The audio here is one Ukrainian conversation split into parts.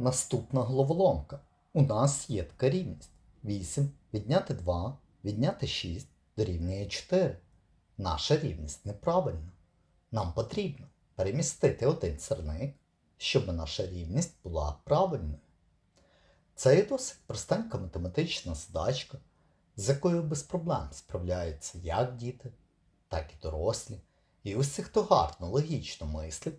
Наступна головоломка. У нас є така рівність. 8 відняти 2, відняти 6 дорівнює 4. Наша рівність неправильна. Нам потрібно перемістити один сирник, щоб наша рівність була правильною. Це є досить простенька математична задачка, з якою без проблем справляються як діти, так і дорослі. І усі, хто гарно логічно мислить,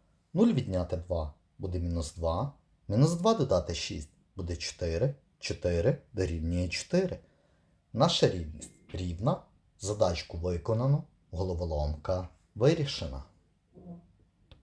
0 відняти 2 буде мінус 2, мінус 2 додати 6 буде 4, 4 дорівнює 4. Наша рівність рівна, задачку виконано, головоломка вирішена.